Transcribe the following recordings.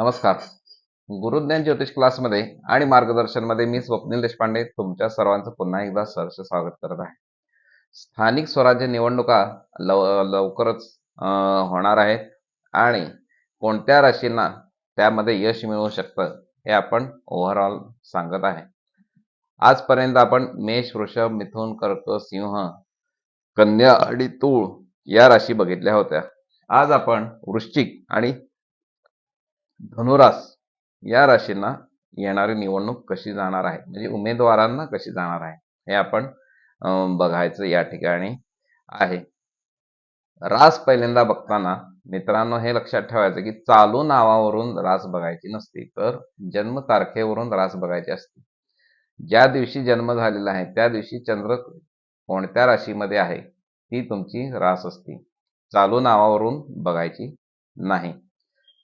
नमस्कार. गुरुज्ञान ज्योतिष क्लासमध्ये आणि मार्गदर्शनमध्ये मी स्वप्नील देशपांडे तुमच्या सर्वांचं पुन्हा एकदा सहर्ष स्वागत करत आहे. स्थानिक स्वराज्य निवडणुका लव लवकरच होणार आहेत आणि कोणत्या राशींना त्यामध्ये यश मिळू शकतं हे आपण ओव्हरऑल सांगत आहे. आजपर्यंत आपण मेष वृषभ मिथुन कर्क सिंह कन्या आणि तूळ या राशी बघितल्या होत्या. आज आपण वृश्चिक आणि धनुरास या राशींना येणारी निवडणूक कशी जाणार आहे? म्हणजे उमेदवारांना कशी जाणार आहे? हे आपण बघायचं या ठिकाणी आहे. रास पहिल्यांदा बघताना मित्रांनो हे लक्षात ठेवायचं की चालू नावावरून रास बघायची नसते तर जन्म तारखेवरून रास बघायची असते. ज्या दिवशी जन्म झालेला आहे त्या दिवशी चंद्र कोणत्या राशीमध्ये आहे ती तुमची रास असते. चालू नावावरून बघायची नाही.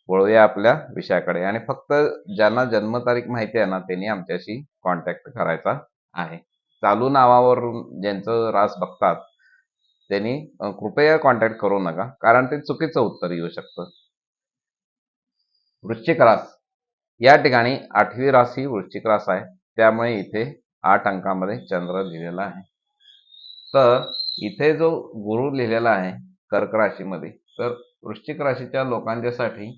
वळूया आपल्या विषयाकडे. आणि फक्त ज्यांना जन्मतारीख माहिती आहे ना त्यांनी आमच्याशी कॉन्टॅक्ट करायचा आहे. चालू नावावरून ज्यांचं रास बघतात त्यांनी कृपया कॉन्टॅक्ट करू नका कारण ते चुकीचं उत्तर येऊ शकतं. वृश्चिक रास. या ठिकाणी आठवी रास ही वृश्चिक रास आहे. त्यामुळे इथे आठ अंकामध्ये चंद्र लिहिलेला आहे. तर इथे जो गुरु लिहिलेला आहे कर्क राशीमध्ये तर वृश्चिक राशीच्या लोकांच्यासाठी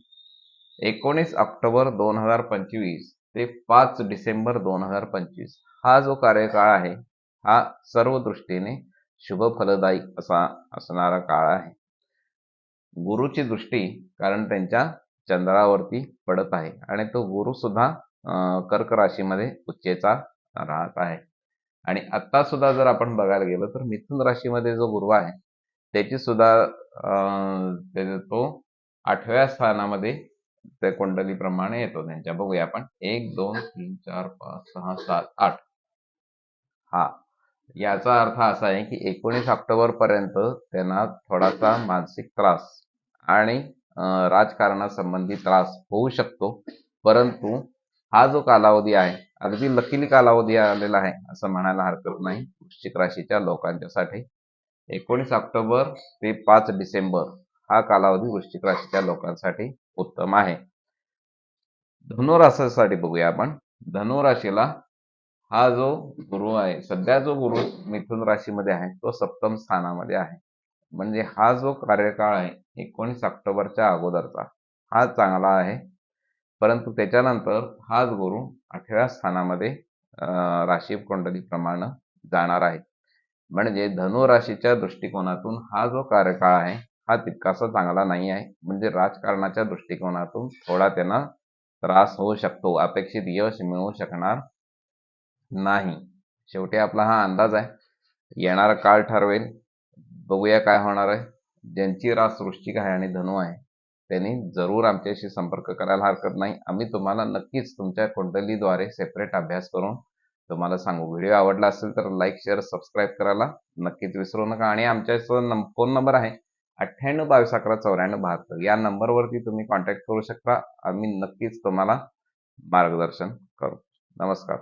एकोणीस ऑक्टोबर दोन हजार पंचवीस ते पाच डिसेंबर दोन हजार पंचवीस. हा जो कार्यकाळ आहे हा सर्व दृष्टीने शुभ फलदायी असा असणारा काळ आहे. गुरुची दृष्टी कारण त्यांच्या चंद्रावरती पडत आहे आणि तो गुरु सुद्धा कर्क राशीमध्ये उच्चेचा राहत आहे. आणि आता सुद्धा जर आपण बघायला गेलो तर मिथुन राशीमध्ये जो गुरु आहे त्याची सुद्धा अं, तो आठव्या स्थानामध्ये त्या कुंडलीप्रमाणे येतो त्यांच्या. बघूया आपण. एक दोन तीन चार पाच सहा सात आठ. हा. याचा अर्थ असा आहे की एकोणीस ऑक्टोबर पर्यंत त्यांना थोडासा मानसिक त्रास आणि राजकारणासंबंधी त्रास होऊ शकतो. परंतु हा जो कालावधी आहे अगदी लकीली कालावधी आलेला आहे असं म्हणायला हरकत नाही. वृश्चिक राशीच्या लोकांच्यासाठी एकोणीस ऑक्टोबर ते पाच डिसेंबर हा कालावधी वृश्चिक राशीच्या लोकांसाठी उत्तम आहे. धनुराशासाठी बघूया आपण. धनुराशीला हा जो गुरु आहे सध्या जो गुरु मिथुन राशीमध्ये आहे तो सप्तम स्थानामध्ये आहे. म्हणजे हा जो कार्यकाळ आहे एकोणीस ऑक्टोबरच्या अगोदरचा हा चांगला आहे. परंतु त्याच्यानंतर हाच गुरु अठरा स्थानामध्ये अं, राशी कुंडलीप्रमाणे जाणार आहे. म्हणजे धनु राशीच्या दृष्टिकोनातून हा जो कार्यकाळ आहे हा तितकासा चांगला नाही आहे. म्हणजे राजकारणाच्या दृष्टिकोनातून थोडा त्यांना त्रास होऊ शकतो. अपेक्षित यश मिळू शकणार नाही. शेवटी आपला हा अंदाज आहे. येणारा काळ ठरवेल. बघूया काय होणार आहे. ज्यांची रास वृश्चिक आहे आणि धनु आहे त्यांनी जरूर आमच्याशी संपर्क करायला हरकत नाही. आम्ही तुम्हाला नक्कीच तुमच्या कुंडलीद्वारे सेपरेट अभ्यास करून तुम्हाला सांगू. व्हिडिओ आवडला असेल तर लाईक शेअर सबस्क्राईब करायला नक्कीच विसरू नका. आणि आमच्या फोन नंबर आहे. अठ्ठ्याण्णव बावीस अकरा चौऱ्याण्णव बहात्तर या नंबरवरती तुम्ही कॉन्टॅक्ट करू शकता. आम्ही नक्कीच तुम्हाला मार्गदर्शन करू नमस्कार.